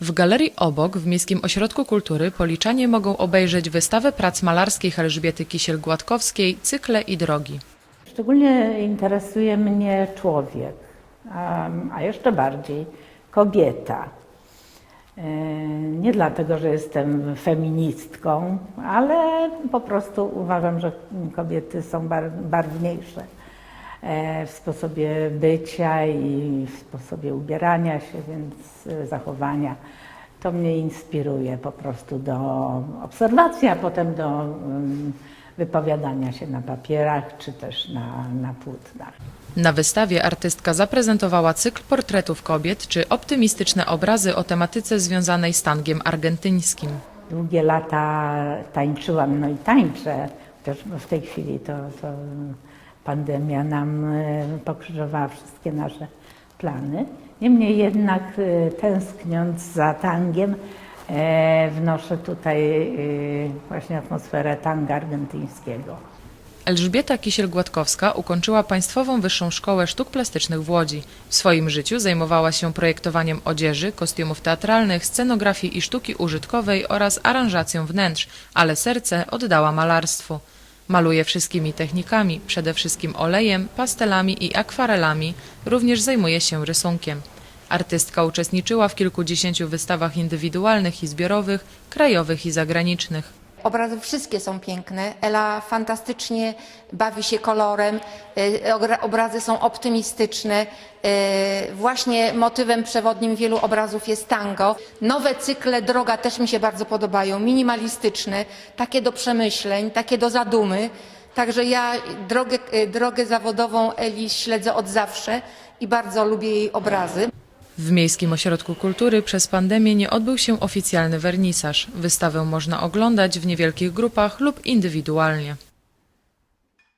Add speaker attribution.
Speaker 1: W galerii obok w Miejskim Ośrodku Kultury Policzanie mogą obejrzeć wystawę prac malarskich Elżbiety Kisiel-Gładkowskiej Cykle i drogi.
Speaker 2: Szczególnie interesuje mnie człowiek, a, jeszcze bardziej kobieta. E, Nie dlatego, że jestem feministką, ale po prostu uważam, że kobiety są bar- barwniejsze w sposobie bycia i w sposobie ubierania się, więc e, zachowania. To mnie inspiruje po prostu do obserwacji, a potem do mm, wypowiadania się na papierach czy też na, na płótnach.
Speaker 1: Na wystawie artystka zaprezentowała cykl portretów kobiet czy optymistyczne obrazy o tematyce związanej z tangiem argentyńskim.
Speaker 2: Długie lata tańczyłam, no i tańczę, chociaż w tej chwili to, to pandemia nam e, pokrzyżowała wszystkie nasze plany. Niemniej jednak e, tęskniąc za tangiem, e, wnoszę tutaj właśnie atmosferę tanga argentyńskiego.
Speaker 1: Elżbieta Kisiel-Gładkowska ukończyła Państwową Wyższą Szkołę Sztuk Plastycznych w Łodzi. W swoim życiu zajmowała się projektowaniem odzieży, kostiumów teatralnych, scenografii i sztuki użytkowej oraz aranżacją wnętrz, ale serce oddała malarstwu. Maluje wszystkimi technikami, przede wszystkim olejem, pastelami i akwarelami, również zajmuje się rysunkiem. Artystka uczestniczyła w kilkudziesięciu wystawach indywidualnych i zbiorowych, krajowych i zagranicznych.
Speaker 3: Obrazy wszystkie są piękne. Ela fantastycznie bawi się kolorem. e, Obrazy są optymistyczne. E, Właśnie motywem przewodnim wielu obrazów jest tango. Nowe cykle droga też mi się bardzo podobają. Minimalistyczne, takie do przemyśleń, takie do zadumy. Także ja drogę, e, drogę zawodową Eli śledzę od zawsze i bardzo lubię jej obrazy.
Speaker 1: W Miejskim Ośrodku Kultury przez pandemię nie odbył się oficjalny wernisaż. Wystawę można oglądać w niewielkich grupach lub indywidualnie.